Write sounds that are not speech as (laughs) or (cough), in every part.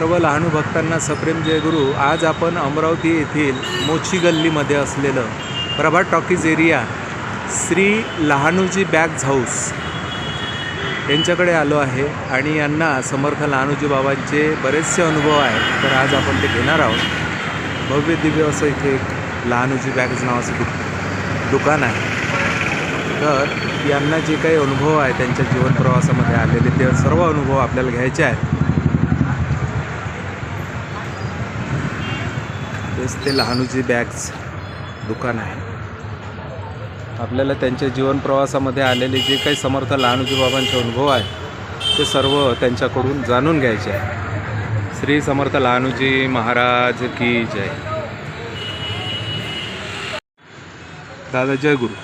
लहानू भक्तांना सप्रेम जयगुरू आज आपण अमरावती येथील मोची गल्लीमध्ये असलेलं Prabhat talkies area Shri Lahanuji bags house यांच्याकडे आलो आहे आणि यांना समर्थ लहानूजी बाबांचे बरेचसे अनुभव आहेत. तर आज आपण ते घेणार आहोत. भव्य दिव्य असं इथे एक लहानूजी बॅग्ज नावाचं दु दुकान आहे. तर यांना जे काही अनुभव आहे त्यांच्या जीवन प्रवासामध्ये आलेले ते सर्व अनुभव आपल्याला घ्यायचे आहेत. ते लहानूजी बॅग्स दुकान आहे. आपल्याला त्यांच्या जीवन प्रवासामध्ये आलेले जे काही समर्थ लहानूजी बाबांचे अनुभव आहेत ते सर्व त्यांच्याकडून जाणून घ्यायचे आहे. श्री समर्थ लहानूजी महाराज की जय. दादा जय गुरु.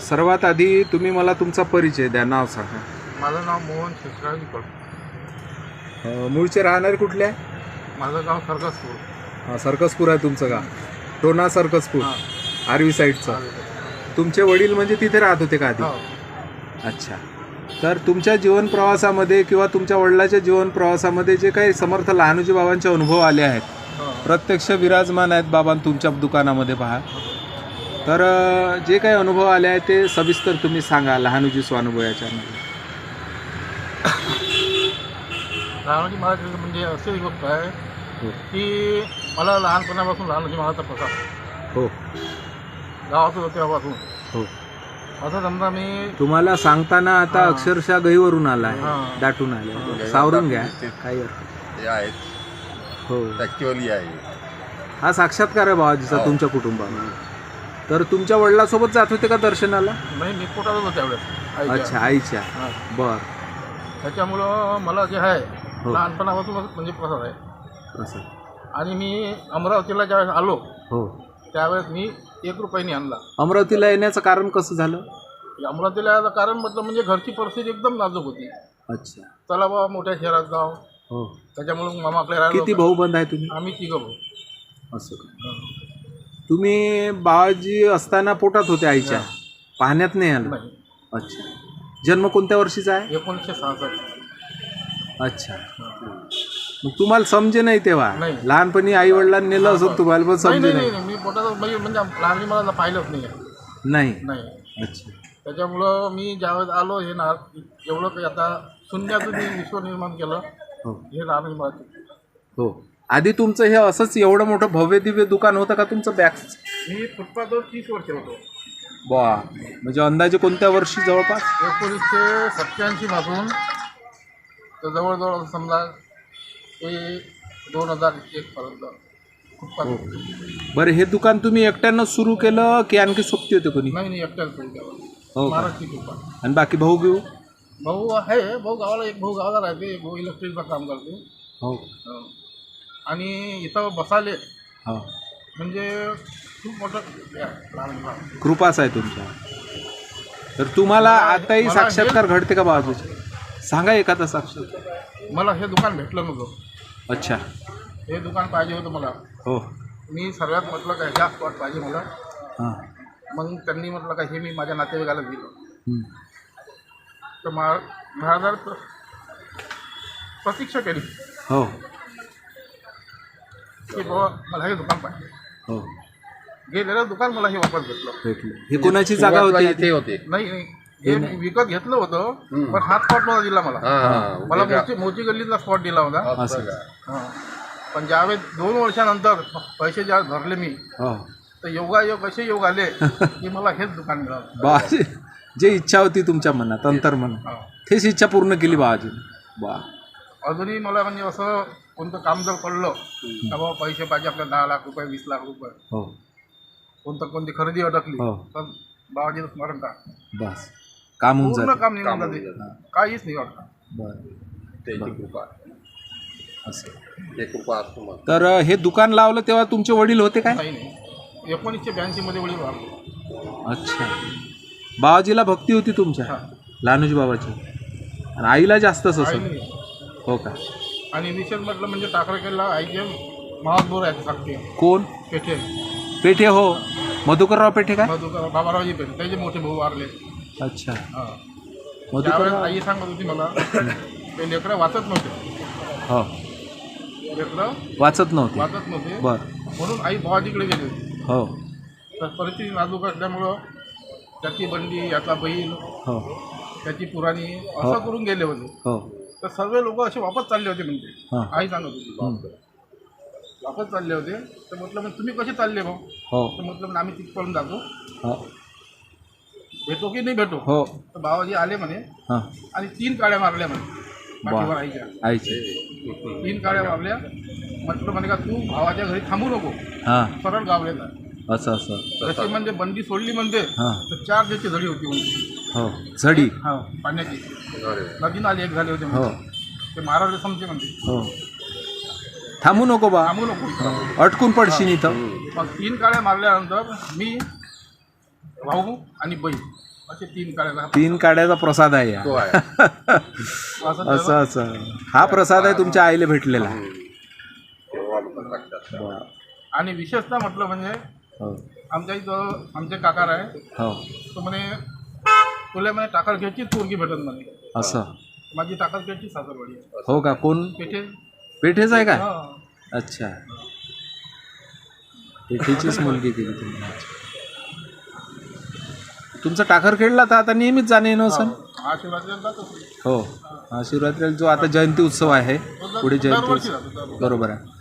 सर्वात आधी तुम्ही मला तुमचा परिचय द्या नाव सांगा. माझं नाव मोहन अं, मूळचे राहणारे कुठले आहे? माझं गाव सरकसपूर हां सर्कसपूर आहे तुमचं गाव टोना सर्कसपूर. आर्वी साईडचं तुमचे वडील म्हणजे तिथे राहत होते का आधी हो. अच्छा तर तुमच्या जीवन प्रवासामध्ये किंवा तुमच्या वडिलाच्या जीवन प्रवासामध्ये जे काही समर्थ लहानूजी बाबांचे अनुभव आले आहेत हो. प्रत्यक्ष विराजमान आहेत बाबा तुमच्या दुकानामध्ये पहा तर जे काही अनुभव आले आहेत ते सविस्तर तुम्ही सांगा लहानूजी स्वानुभव याच्यामध्ये (coughs) लहानोजी महाराज म्हणजे आहे हो. की मला लहानपणापासून लहानोजी महाराजचा प्रसाद हो. गावातच होते तेव्हापासून. हो. असं समजा मी तुम्हाला सांगताना आता हां. अक्षरशः गहीवरून आला आहे हां. दाटून आले हां. सावरून घ्या. काही हे आहेत. हो. ॲक्च्युअली आहे. हा साक्षात्कार आहे बाबाजीचा हो. तुमच्या कुटुंबामध्ये. तर तुमच्या वडिलासोबत जात होते का दर्शनाला? नाही मी पोटात होतो त्यावेळेस आईच्या. अच्छा आईच्या. हां. बर. त्याच्यामुळं मला जे आहे हो. लहानपणापासून म्हणजे प्रसाद आहे. असं आणि मी अमरावतीला ज्यावेळेस आलो हो. त्यावेळेस मी एक रुपयाने आणला. अमरावतीला येण्याचं कारण कसं झालं? अमरावतीला याचं कारण म्हटलं म्हणजे घरची परिस्थिती एकदम नाजूक होती. अच्छा. चला बाबा मोठ्या शहरात जाव हो. त्याच्यामुळे मामाकडे राहिलो किती भाऊ बंद आहे तुम्ही? आम्ही तिघं भाऊ. असं का? तुम्ही बाबाजी असताना पोटात होते आईच्या? पाहण्यात नाही आलं? नाही. अच्छा. जन्म कोणत्या वर्षीचा आहे? एकोणीसशे सहासष्ट. अच्छा. मग तुम्हाला समजे नाही तेव्हा. नाही. लहानपणी आई वडिलांनी नेलं असं तुम्हाला पण नाही समजे नाही नाही. नाही मी पोटात म्हणजे म्हणजे लहानपणी मला पाहिलंच नाही आहे. नाही. नाही. अच्छा. त्याच्यामुळं मी ज्यावेळेस आलो हे ना एवढं काही आता शून्यातून मी विश्व निर्माण केलं हो. हे लहान मला हो. आधी तुमचं हे असंच एवढं मोठं भव्य दिव्य दुकान होतं का तुमचं बॅग मी फुटपाथवर तीस वर्ष होतो. बा म्हणजे अंदाजे कोणत्या वर्षी जवळपास? एकोणीसशे सत्त्याऐंशी पासून तर जवळजवळ समजा ते दोन हजार एक पर्यंत. फुटपाथ बरं हे दुकान तुम्ही एकट्यानं सुरू केलं की आणखी सोबती होते कोणी? नाही नाही एकट्याच सुरू केलं. हो का? महाराष्ट्री फुटपाथ आणि बाकी भाऊ घेऊ भाऊ आहे भाऊ गावाला एक भाऊ गावाला राहते एक भाऊ इलेक्ट्रिकचं काम करते. हो. हो. आणि इथं बसाले हो. म्हणजे खूप मोठं हे आहे, लहान कृपाच आहे तुमच्या. तर तुम्हाला आताही मला साक्षात्कार घडते का बाजूचे सांगा एखादा साक्षात्कार. मला हे दुकान भेटलं नव्हतं. अच्छा. हे दुकान पाहिजे होतं मला. हो. मी सर्वात म्हटलं का ह्या स्पॉट पाहिजे मला. हां. मग त्यांनी म्हटलं का हे मी माझ्या नातेवाईकाला दिलं. हं. तर मा महाराजांनी प्र- प्रतीक्षा केली. हो. की बाबा मला हे दुकान पाहिजे. हो. गेलेलं दुकान मला हे वापस भेटलं. भेटली. ही कोणाची जागा होती सुरुवातीला आधी? इथे होते. नाही नाही. हे मी विकत घेतलं होतं पण हा स्पॉट नव्हता दिला मला. मला मोची मोची गल्लीतला स्पॉट दिला होता? हां पण ज्यावेळेस दोन वर्षानंतर पैसे ज्या भरले मी तर योगायोग असे योग आले की मला हेच दुकान मिळालं. बाजी जे इच्छा होती तुमच्या मनात अंतर मनात. हां. तेच इच्छा पूर्ण केली बाबाजी बा. अजूनही मला म्हणजे असं कोणतं काम जर पडलं का बाबा पैसे पाहिजे आपल्याला दहा लाख रुपये वीस लाख रुपये. हो. कोणतं कोणती खरेदी अटकली हो. तर बाबाजीचं स्मरण का बस. काम होऊन पूर्ण जाते. काम निघून काम जाते होऊन जाते. काहीच नाही वाटतं. बरं. त्याची कृपा असं. ते कृपा असतो मग. तर अ, हे दुकान लावलं तेव्हा तुमचे वडील होते काय? काही नाही. एकोणीसशे ब्याऐंशीमध्ये वडील अच्छा. बाबाजीला भक्ती होती तुमच्या? हां. लहानूजी बाबाची. आणि आईला जास्तच आई असं नाही. हो का? आणि विशेष म्हटलं म्हणजे टाकरकेला आईचे महादूर आहेत सांगते कोण? पेठे. पेठे हो. मधुकरराव पेठे काय? मधुकर बाबारावजी पेठे. त्याचे मोठे भाऊ वारले. अच्छा. हां. मधुकर त्यावेळेस आई सांगत होती मला ते लेकरं वाचत नव्हते. हो. लेकरं वाचत नव्हते. वाचत नव्हते. बर. म्हणून आई भावाजीकडे गेली होती. हो. तर परिस्थिती नाजूक असल्यामुळं त्याची बंडी याचा बैल हो. त्याची पुराणी असं करून गेले होते. हो. तर सर्व लोक असे वापस चालले होते म्हणजे. हां. आई सांगत होती वापस चालले होते. तर म्हटलं मग तुम्ही कसे चालले भाऊ? हो. तर म्हटलं मग आम्ही तिथपर्यंत जातो. हो. भेटो की नाही भेटो? हो. तर बाबाजी आले म्हणे. हां. आणि तीन काड्या मारल्या म्हणे. पाठीवर आईच्या. आईची. तीन काड्या मारल्या. म्हटलं म्हणे का तू भावाच्या घरी थांबू नको. हां. सरळ गावलेला असं असं. जशी म्हणजे बंदी सोडली म्हणते हां. तर चार दिवशी झडी होती म्हणजे हो. झडी. हा पाण्याची. अरे. नदीन आली एक झाले होते हो. म्हणजे. ते महाराज समजे म्हणते हो. थांबू नको बा. थांबू नको. अटकून पडशील इथं. मग तीन काड्या मारल्यानंतर मी भाऊ आणि बहीण. असे तीन झाल्या. तीन काड्याचा प्रसाद आहे तो हा. आहे. असं (laughs) असं असं. हा प्रसाद आहे तुमच्या आईला भेटलेला. तेव्हा लोक टाकतात बरं. आणि विशेषतः म्हटलं म्हणजे हो. आमच्या इथं आमचे काकार आहे हो. तो म्हणे तुला म्हणे टाकळखेडचीच पोरगी भेटत म्हणे. असं. माझी टाकळखेडची सासरवाडी. आहे हो का? कोण? पेठे. पेठेच आहे का? हा. अच्छा. पेठेचीच मुलगी दिली तुम्ही. तुमचं टाकर खेळला तर आता नेहमीच जाणे येणं असेल हा शिवरात्रीला जो आता जयंती उत्सव आहे पुढे जयंती उत्सव. बरोबर आहे.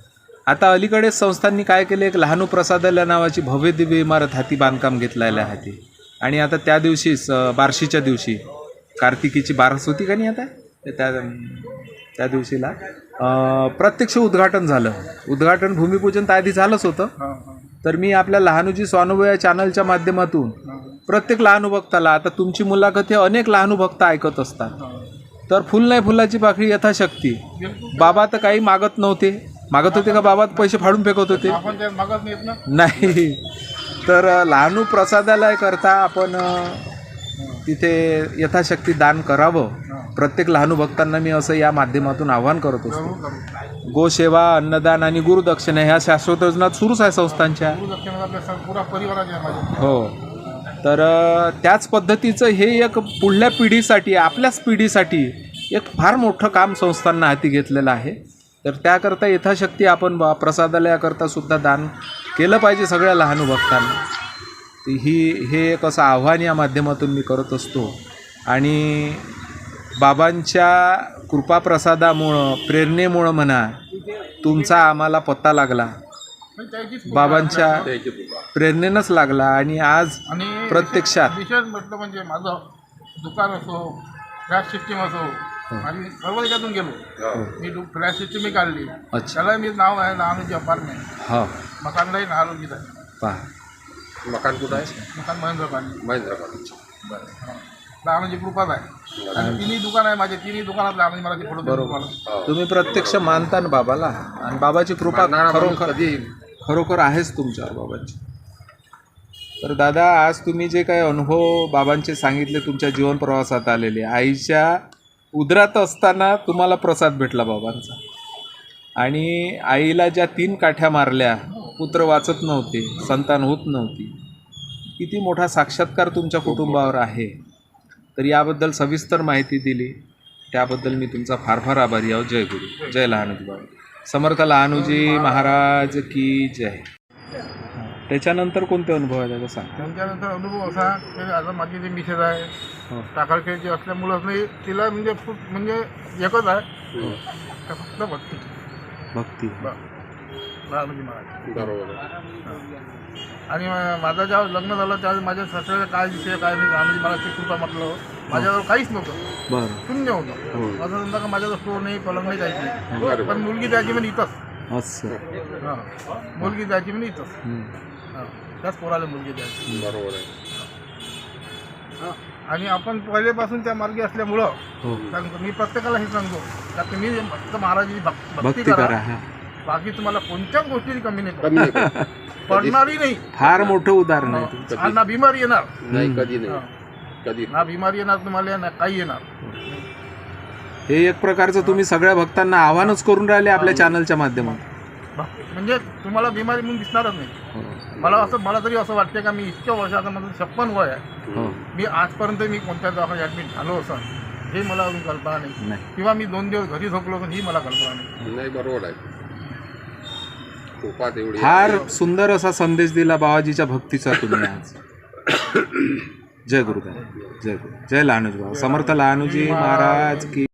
आता अलीकडे संस्थांनी काय केले? एक लहानू प्रसादालय नावाची भव्य दिव्य इमारत हाती बांधकाम घेतलेलं आहे हाती आणि आता त्या दिवशीच अं, बार्शीच्या दिवशी कार्तिकीची बारस होती का नाही आता? त्या त्या दिवशीला प्रत्यक्ष उद्घाटन झालं. उद्घाटन भूमिपूजन तर आधी झालंच होतं. तर मी आपल्या लहानूजी स्वानुभव या चॅनलच्या माध्यमातून प्रत्येक लहानू भक्ताला आता तुमची मुलाखत हे अनेक लहानू भक्त ऐकत असतात. तर फुल नाही फुलाची पाकळी यथाशक्ती. बाबा तर काही मागत नव्हते. मागत होते का बाबा? पैसे फाडून फेकत होते. नाही. तर लहानू प्रसादालय करता आपण तिथे यथाशक्ती दान करावं. प्रत्येक लहानू भक्तांना मी असं या माध्यमातून आवाहन करत असतो. गोसेवा अन्नदान आणि गुरुदक्षिणा ह्या शाश्वत योजना सुरूच आहे संस्थांच्या. हो. तर त्याच पद्धतीचं हे एक पुढल्या पिढीसाठी आपल्याच पिढीसाठी एक फार मोठं काम संस्थांना हाती घेतलेलं आहे. तर त्याकरता यथाशक्ती आपण बा प्रसादालयाकरता सुद्धा दान केलं पाहिजे सगळ्या लहान भक्तांना. ही हे एक असं आव्हान या माध्यमातून मी करत असतो. आणि बाबांच्या कृपाप्रसादामुळं प्रेरणेमुळं म्हणा तुमचा आम्हाला पत्ता लागला. बाबांच्या त्याची कृपा प्रेरणेनंच लागला आणि आज आणि प्रत्यक्षात. विशेष म्हटलं म्हणजे माझं दुकान असो फ्लॅट सिस्टीम असो आणि सर्व याच्यातून गेलो. हो. मी फ्लॅट सिस्टीम मी काढली. अच्छा. त्याला मी नाव आहे नावाची अपार्टमेंट. हो. मकानलाही नारोजीत आहे. पहा. मकान कुठं आहे? मकान महेंद्र पाणी महेंद्र कॉलेज लहानाची कृपाच आहे. आणि तिन्ही दुकान आहे माझे तिन्ही दुकानात लहानाची मला ते फोटो तुम्हाला. हो. तुम्ही प्रत्यक्ष मानता ना बाबाला. आणि बाबाची कृपा खरोखर कधी खरोखर आहेच तुमच्यावर बाबांची. तर दादा आज तुम्ही जे काही अनुभव बाबांचे सांगितले तुमच्या जीवन प्रवासात आलेले आईच्या उदरात असताना तुम्हाला प्रसाद भेटला बाबांचा. आणि आईला ज्या तीन काठ्या मारल्या पुत्र वाचत नव्हते संतान होत नव्हती किती मोठा साक्षात्कार तुमच्या कुटुंबावर आहे. तर याबद्दल सविस्तर माहिती दिली. त्याबद्दल मी तुमचा फार फार आभारी आहो. जय गुरु. जय लहानूजी बाबा समर्थ लहानूजी महाराज की जय. त्याच्यानंतर कोणते अनुभव आहेत आता सांग. त्यांच्यानंतर अनुभव असा की आता माझी जी मिसेस आहे हो. टाकाळखेडची असल्यामुळं नाही तिला म्हणजे खूप म्हणजे एकच आहे. का फक्त भक्ती. भक्ती. लहानजी महाराज. बरोबर. आहे. आणि माझं जेव्हा लग्न झालं त्यावेळेस माझ्या सासऱ्याला काय विषय काय नाही लहानजी महाराजची कृपा म्हटलं. माझ्याजवळ काहीच नव्हतं. शून्य हो. होतं असं समजा का माझ्याजवळ स्टोर नाही पलंग नाही जायची. पण मुलगी द्यायची म्हणजे इथंच. हां. मुलगी द्यायची म्हणजे इथंच. हां. त्याच पोराला मुलगी द्यायची. बरोबर आहे. हां. आणि आपण पहिल्यापासून त्या मार्गी असल्यामुळं हो. सांगतो. मी प्रत्येकाला हे सांगतो. का तुम्ही फक्त महाराजाची भक्ती करा हा. बाकी तुम्हाला कोणत्याच गोष्टीची कमी नाही. कमी नाही. (laughs) पडणारही नाही. फार मोठं उदाहरण आहे ना बिमारी येणार. नाही कधी हां. नाही कधी ना बिमारी येणार तुम्हाला ना काही येणार. हे एक प्रकारचं तुम्ही सगळ्या भक्तांना आव्हानच करून राहिले आपल्या चॅनलच्या माध्यमातून. भक्- म्हणजे तुम्हाला बिमारी म्हणून दिसणारच नाही. हो. मला असं मला तरी असं वाटते का मी इतक्या वर्षाचा माझं छप्पन वय आहे. हो. मी आजपर्यंत मी कोणत्या दवाखान्यात ॲडमिट झालो असं हे मला अजून कल्पना नाही. नाही. किंवा मी दोन दिवस घरी झोपलो असं ही मला कल्पना नाही. नाही बरोबर आहे. फार सुंदर असा संदेश दिला बाबाजीच्या भक्तीचा तुम्ही आज. जय गुरुदेव जय गुरु जय लहानूजी बाबा समर्थ लहानूजी महाराज की